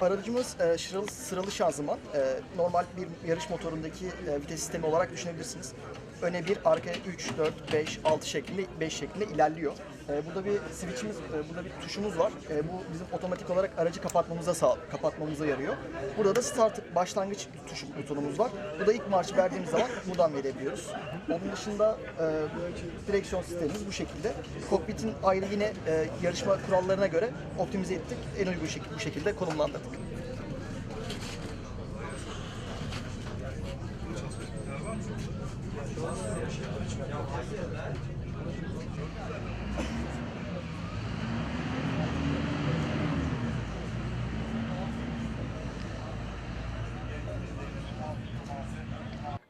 Aracımız e, sıralı, sıralı şanzıman. E, normal bir yarış motorundaki e, vites sistemi olarak düşünebilirsiniz. Öne 1, arkaya 3, 4, 5, 6 şeklinde 5 şeklinde ilerliyor. E, burada bir switch'imiz, e, burada bir tuşumuz var. E, bu bizim otomatik olarak aracı kapatmamıza sağ, kapatmamıza yarıyor. Burada da start başlangıç tuşu butonumuz var. Bu da ilk marşı verdiğimiz zaman buradan verebiliyoruz. Onun dışında e, direksiyon sistemimiz bu şekilde. Kokpitin ayrı yine e, yarışma kurallarına göre optimize ettik. En uygun şekilde bu şekilde konumlandırdık. Şu an yaşayan. Ya hayır ben.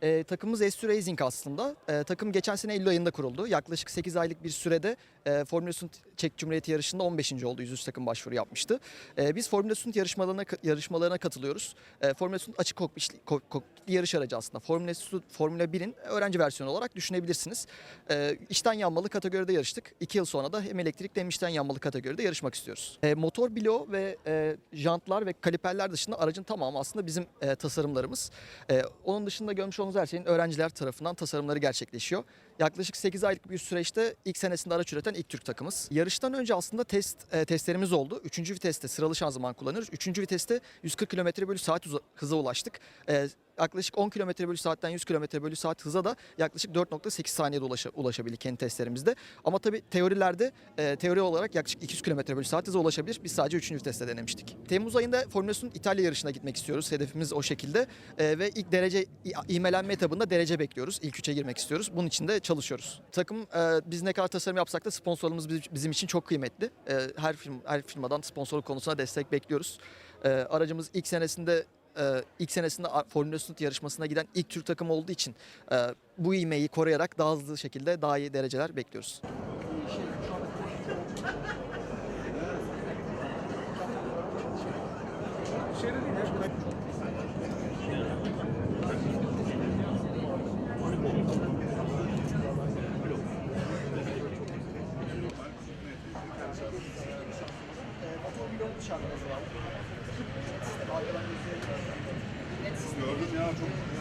E, takımımız S2 Racing aslında. E, takım geçen sene Eylül ayında kuruldu. Yaklaşık 8 aylık bir sürede e, Formula Sünt Çek Cumhuriyeti yarışında 15. oldu. 103 takım başvuru yapmıştı. E, biz Formula Sünt yarışmalarına yarışmalarına katılıyoruz. E, Formula Sünt açık kokpitli, kok- kokpitli yarış aracı aslında. Formula Sünt Formula 1'in öğrenci versiyonu olarak düşünebilirsiniz. E, içten yanmalı kategoride yarıştık. 2 yıl sonra da hem elektrikli hem içten yanmalı kategoride yarışmak istiyoruz. E, motor bloğu ve e, jantlar ve kaliperler dışında aracın tamamı aslında bizim e, tasarımlarımız. E, onun dışında görmüş olduğunuz her şeyin öğrenciler tarafından tasarımları gerçekleşiyor. Yaklaşık 8 aylık bir süreçte ilk senesinde araç üreten ilk Türk takımız. Yarıştan önce aslında test e, testlerimiz oldu. Üçüncü viteste sıralı şanzıman kullanıyoruz. Üçüncü viteste 140 km bölü saat hıza ulaştık. E, yaklaşık 10 km bölü saatten 100 km bölü saat hıza da yaklaşık 4.8 saniyede ulaşa, ulaşabildik kendi testlerimizde. Ama tabii teorilerde e, teori olarak yaklaşık 200 km bölü saat hıza ulaşabilir. Biz sadece 3. viteste denemiştik. Temmuz ayında Formula 1'in İtalya yarışına gitmek istiyoruz. Hedefimiz o şekilde. E, ve ilk derece i- ivmelenme etabında derece bekliyoruz. İlk üçe girmek istiyoruz. Bunun için de çalışıyoruz. Takım e, biz ne kadar tasarım yapsak da sponsorumuz biz- bizim için çok kıymetli. E, her film her firmadan sponsorluk konusunda destek bekliyoruz. E, aracımız ilk senesinde e, ilk senesinde Formula Student yarışmasına giden ilk Türk takımı olduğu için e, bu iğmeyi koruyarak daha hızlı şekilde daha iyi dereceler bekliyoruz. Otomobil olmuş. Gördüm ya çok